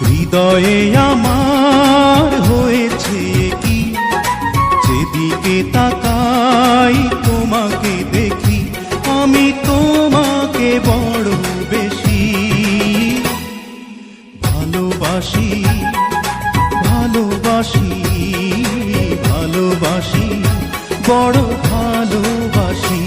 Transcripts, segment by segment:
হৃদয়ে আমার হয়েছে কি? যেদিকে তাকাই তোমাকে দেখি আমি তোমাকে বড় বেশি। ভালোবাসি ভালোবাসি বড় ভালোবাসি।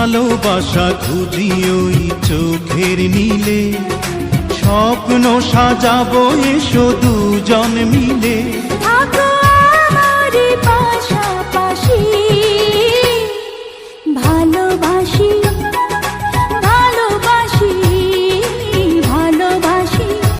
ভালোবাসা খুঁজি ওই চোখের নীলে। স্বপ্ন সাজাবো এসো দুজন মিলে।